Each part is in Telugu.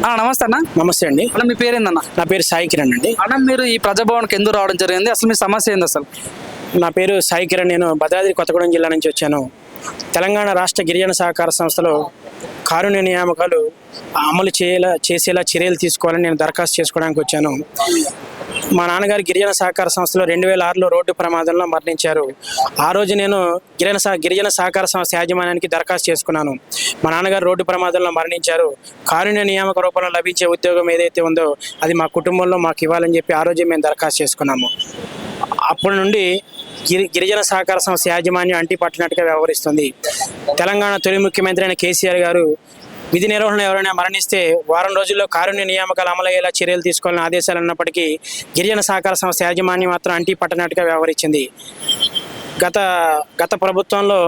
నమస్తే అన్న. నమస్తే అండి. అన్న మీ పేరేందన్న? నా పేరు సాయి కిరణ్ అండి. అన్న మీరు ఈ ప్రజాభవన్కి ఎందుకు రావడం జరిగింది. అసలు మీ సమస్య ఏంది అసలు? నా పేరు సాయి కిరణ్. నేను భద్రాద్రి కొత్తగూడెం జిల్లా నుంచి వచ్చాను. తెలంగాణ రాష్ట్ర గిరిజన సహకార సంస్థలో కారుణ్య నియామకాలు అమలు చేయేలా చేసేలా చర్యలు తీసుకోవాలని నేను దరఖాస్తు చేసుకోవడానికి వచ్చాను. మా నాన్నగారు గిరిజన సహకార సంస్థలో రెండు వేల ఆరులో రోడ్డు ప్రమాదంలో మరణించారు. ఆ రోజు నేను గిరిజన సహ గిరిజన సహకార సంస్థ యాజమాన్యానికి దరఖాస్తు చేసుకున్నాను. మా నాన్నగారు రోడ్డు ప్రమాదంలో మరణించారు. కారుణ్య నియామక రూపంలో లభించే ఉద్యోగం ఏదైతే ఉందో అది మా కుటుంబంలో మాకు ఇవ్వాలని చెప్పి ఆ రోజే మేము దరఖాస్తు చేసుకున్నాము. అప్పటి నుండి గిరి గిరిజన సహకార సంస్థ యాజమాన్యం అంటి పట్టినట్టుగా వ్యవహరిస్తుంది. తెలంగాణ తొలి ముఖ్యమంత్రి అయిన కేసీఆర్ గారు విధి నిర్వహణ ఎవరైనా మరణిస్తే వారం రోజుల్లో కారుణ్య నియామకాలు అమలయ్యేలా చర్యలు తీసుకోవాలని ఆదేశాలు ఉన్నప్పటికీ గిరిజన సహకార సంస్థ యాజమాన్యం మాత్రం అంటీ పట్టనట్టుగా వ్యవహరించింది. గత గత ప్రభుత్వంలో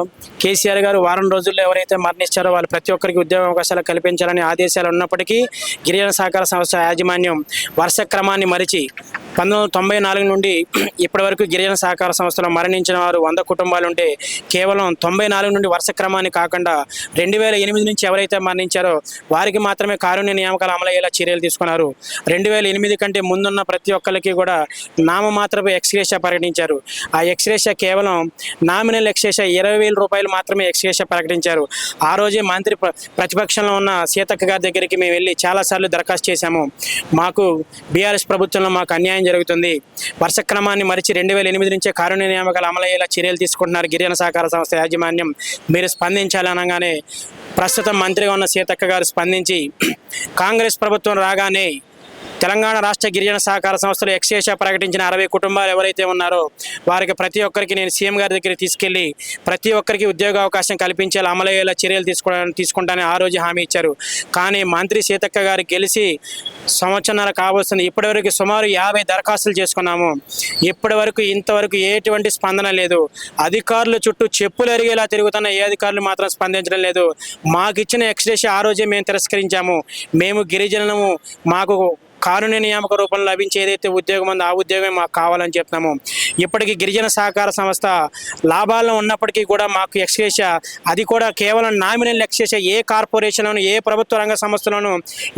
కేసీఆర్ గారు వారం రోజుల్లో ఎవరైతే మరణించారో వాళ్ళు ప్రతి ఒక్కరికి ఉద్యోగ అవకాశాలు కల్పించాలని ఆదేశాలు ఉన్నప్పటికీ గిరిజన సహకార సంస్థ యాజమాన్యం వరుస క్రమాన్ని మరిచి పంతొమ్మిది తొంభై నాలుగు నుండి ఇప్పటి వరకు గిరిజన సహకార సంస్థలో మరణించిన వారు వంద కుటుంబాలు ఉంటే కేవలం తొంభై నాలుగు నుండి వరుస క్రమాన్ని కాకుండా రెండు వేల ఎనిమిది నుంచి ఎవరైతే మరణించారో వారికి మాత్రమే కారుణ్య నియామకాలు అమలయ్యేలా చర్యలు తీసుకున్నారు. రెండు వేల ఎనిమిది కంటే ముందున్న ప్రతి ఒక్కరికి కూడా నామమాత్రపు ఎక్స్గ్రేషియా ప్రకటించారు ఆ ఎక్స్గ్రేషియా కేవలం నామినల్ ఎక్స్గ్రేషియా ఇరవై వేల రూపాయలు మాత్రమే ఎక్స్కేష ప్రకటించారు. ఆ రోజే మంత్రి ప్రతిపక్షంలో ఉన్న సీతక్క గారి దగ్గరికి మేము వెళ్ళి చాలాసార్లు దరఖాస్తు చేశాము. మాకు బీఆర్ఎస్ ప్రభుత్వంలో మాకు అన్యాయం జరుగుతుంది. వర్ష క్రమాన్ని మరిచి రెండు వేల ఎనిమిది నుంచే కారుణ్య నియామకాలు అమలయ్యేలా చర్యలు తీసుకుంటున్నారు గిరిజన సహకార సంస్థ యాజమాన్యం. మీరు స్పందించాలనగానే ప్రస్తుతం మంత్రిగా ఉన్న సీతక్క గారు స్పందించి కాంగ్రెస్ ప్రభుత్వం రాగానే తెలంగాణ రాష్ట్ర గిరిజన సహకార సంస్థలు ఎక్సేషా ప్రకటించిన అరవై కుటుంబాలు ఎవరైతే ఉన్నారో వారికి ప్రతి ఒక్కరికి నేను సీఎం గారి దగ్గర తీసుకెళ్ళి ప్రతి ఒక్కరికి ఉద్యోగ అవకాశం కల్పించేలా అమలయ్యేలా చర్యలు తీసుకోవడానికి తీసుకుంటానని ఆ రోజు హామీ ఇచ్చారు. కానీ మంత్రి సీతక్క గారు గెలిచి సంవత్సరాల కావాల్సింది ఇప్పటివరకు సుమారు యాభై దరఖాస్తులు చేసుకున్నాము. ఇప్పటివరకు ఇంతవరకు ఎటువంటి స్పందన లేదు. అధికారుల చుట్టూ చెప్పులు ఎరిగేలా తిరుగుతున్న ఏ అధికారులు మాత్రం స్పందించడం లేదు. మాకు ఇచ్చిన ఎక్స్ప్రెస్ ఆ రోజే మేము తిరస్కరించాము. మేము గిరిజనము మాకు కారుణ్య నియామక రూపంలో లభించే ఏదైతే ఉద్యోగం ఉందో ఆ ఉద్యోగమే మాకు కావాలని చెప్తున్నాము. ఇప్పటికీ గిరిజన సహకార సంస్థ లాభాల్లో ఉన్నప్పటికీ కూడా మాకు ఎక్స్కేష అది కూడా కేవలం నామినల్ ఎక్స్కేష ఏ కార్పొరేషన్లోను ఏ ప్రభుత్వ రంగ సంస్థలను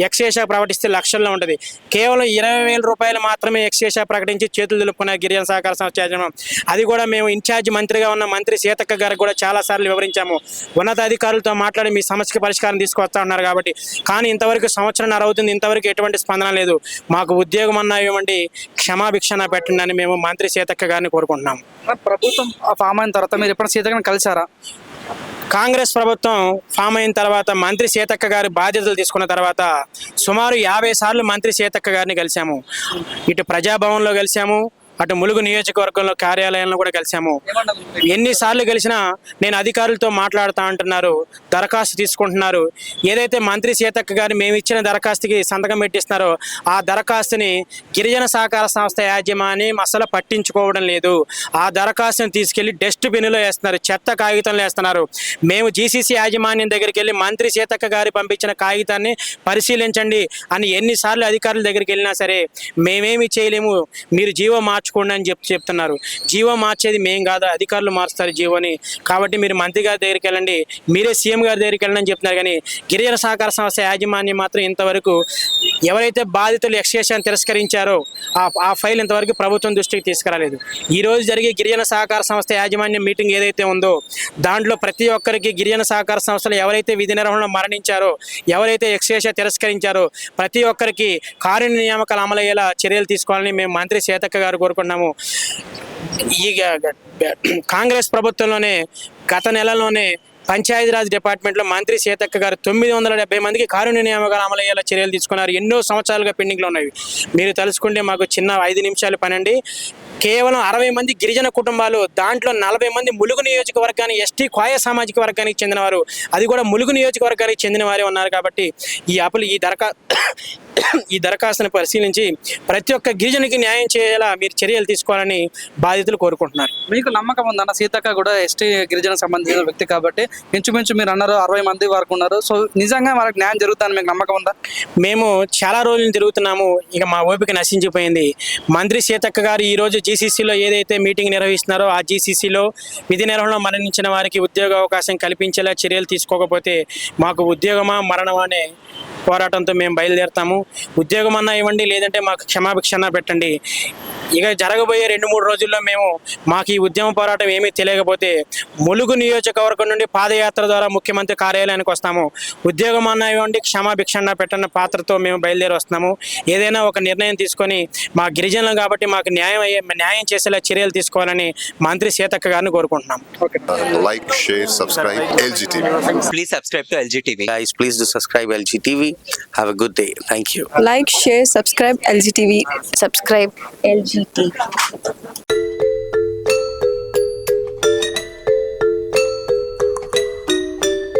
ఎక్స్కేష ప్రకటిస్తే లక్షల్లో ఉంటుంది. కేవలం ఇరవై వేల రూపాయలు మాత్రమే ఎక్స్కేష ప్రకటించి చేతులు దులుపుకున్న గిరిజన సహకార సంస్థ యాజమాన్యం. అది కూడా మేము ఇన్ఛార్జ్ మంత్రిగా ఉన్న మంత్రి సీతక్క గారికి కూడా చాలాసార్లు వివరించాము. ఉన్నతాధికారులతో మాట్లాడి మీ సమస్యకి పరిష్కారం తీసుకొస్తా ఉన్నారు కాబట్టి. కానీ ఇంతవరకు సంవత్సరం అవుతుంది ఇంతవరకు ఎటువంటి స్పందన లేదు. మాకు ఉద్యోగం అన్నా ఇవ్వండి క్షమాభిక్షణ పెట్టండి అని మేము మంత్రి సీతక్క గారిని కోరుకుంటున్నాం. ప్రభుత్వం ఫామ్ అయిన తర్వాత మీరు ఎప్పుడు సీతగా కలిసారా కాంగ్రెస్ ప్రభుత్వం ఫామ్ అయిన తర్వాత మంత్రి సీతక్క గారి బాధ్యతలు తీసుకున్న తర్వాత సుమారు యాభై సార్లు మంత్రి సీతక్క గారిని కలిశాము. ఇటు ప్రజాభవన్లో కలిశాము. అటు ములుగు నియోజకవర్గంలో కార్యాలయంలో కూడా కలిసాము ఎన్నిసార్లు కలిసినా నేను అధికారులతో మాట్లాడుతా అంటున్నారు దరఖాస్తు తీసుకుంటున్నారు. ఏదైతే మంత్రి సీతక్క గారు మేము ఇచ్చిన దరఖాస్తుకి సంతకం పెట్టిస్తున్నారో ఆ దరఖాస్తుని గిరిజన సహకార సంస్థ యాజమాన్యం అసలు పట్టించుకోవడం లేదు. ఆ దరఖాస్తుని తీసుకెళ్ళి డస్ట్బిన్లో వేస్తున్నారు చెత్త కాగితంలో వేస్తున్నారు. మేము జీసీసీ యాజమాన్యం దగ్గరికి వెళ్ళి మంత్రి సీతక్క గారు పంపించిన కాగితాన్ని పరిశీలించండి అని ఎన్నిసార్లు అధికారుల దగ్గరికి వెళ్ళినా సరే మేమేమి చేయలేము. మీరు జీవో మార్చుకోండి అని చెప్పి చెప్తున్నారు. జీవో మార్చేది మేం కాదు అధికారులు మారుస్తారు జీవోని. కాబట్టి మీరు మంత్రి గారి దగ్గరికి వెళ్ళండి. మీరే సీఎం గారి దగ్గరికి వెళ్ళండి అని చెప్తున్నారు. కానీ గిరిజన సహకార సంస్థ యాజమాన్యం మాత్రం ఇంతవరకు ఎవరైతే బాధితులు ఎక్స్కేషన్ తిరస్కరించారో ఆ ఆ ఫైల్ ఇంతవరకు ప్రభుత్వం దృష్టికి తీసుకురాలేదు. ఈరోజు జరిగే గిరిజన సహకార సంస్థ యాజమాన్యం మీటింగ్ ఏదైతే ఉందో దాంట్లో ప్రతి ఒక్కరికి గిరిజన సహకార సంస్థలు ఎవరైతే విధి నిర్వహణలో మరణించారో ఎవరైతే ఎక్స్కేషన్ తిరస్కరించారో ప్రతి ఒక్కరికి కారుణ్య నియామకాలు అమలయ్యేలా చర్యలు తీసుకోవాలని మేము మంత్రి సీతక్క గారు కోరుకున్నాము ఈ కాంగ్రెస్ ప్రభుత్వంలోనే గత నెలలోనే పంచాయతీరాజ్ డిపార్ట్మెంట్లో మంత్రి సీతక్క గారు తొమ్మిది వందల డెబ్బై మందికి కారుణ్య నియామకాలు అమలయ్యేలా చర్యలు తీసుకున్నారు. ఎన్నో సంవత్సరాలుగా పెండింగ్లో ఉన్నాయి. మీరు తలుచుకుంటే మాకు చిన్న ఐదు నిమిషాలు పనండి. కేవలం అరవై మంది గిరిజన కుటుంబాలు దాంట్లో నలభై మంది ములుగు నియోజకవర్గానికి ఎస్టీ కోయ సామాజిక వర్గానికి చెందినవారు. అది కూడా ములుగు నియోజకవర్గానికి చెందిన వారే ఉన్నారు కాబట్టి ఈ అప్పులు ఈ దరఖా ఈ దరఖాస్తును పరిశీలించి ప్రతి ఒక్క గిరిజనకి న్యాయం చేయాలా మీరు చర్యలు తీసుకోవాలని బాధితులు కోరుకుంటున్నారు. మీకు నమ్మకం ఉందన్న సీతక్క కూడా ఎస్టీ గిరిజన సంబంధించిన వ్యక్తి కాబట్టి ఇంచుమించు మీరు అన్నారు అరవై మంది వరకు ఉన్నారు. సో నిజంగా వాళ్ళకి న్యాయం జరుగుతుందని మీకు నమ్మకం ఉందా? మేము చాలా రోజులు తిరుగుతున్నాము. ఇక మా ఓపిక నశించిపోయింది. మంత్రి సీతక్క గారు ఈ రోజు జీసీసీలో ఏదైతే మీటింగ్ నిర్వహిస్తున్నారో ఆ జీసీసీలో విధి నిర్వహణలో మరణించిన వారికి ఉద్యోగ అవకాశం కల్పించేలా చర్యలు తీసుకోకపోతే మాకు ఉద్యోగమా మరణమా అనే పోరాటంతో మేము బయలుదేరుతాము. ఉద్యోగం అన్నా ఇవ్వండి లేదంటే మాకు క్షమాభిక్షణ పెట్టండి. ఇక జరగబోయే రెండు మూడు రోజుల్లో మేము మాకు ఈ ఉద్యమ పోరాటం ఏమీ తెలియకపోతే ములుగు నియోజకవర్గం నుండి పాదయాత్ర ద్వారా ముఖ్యమంత్రి కార్యాలయానికి వస్తాము ఉద్యోగం అన్నా ఇవ్వండి క్షమాభిక్షణ పెట్టన్న పాత్రతో మేము బయలుదేరి వస్తున్నాము ఏదైనా ఒక నిర్ణయం తీసుకొని మా గిరిజనులు కాబట్టి మాకు న్యాయం అయ్యే న్యాయం చేసేలా చర్యలు తీసుకోవాలని మంత్రి సీతక్క గారిని కోరుకుంటున్నాం LG TV. Guys, please do subscribe LG TV. Have a good day. Thank you. like, share, subscribe LGTV. subscribe city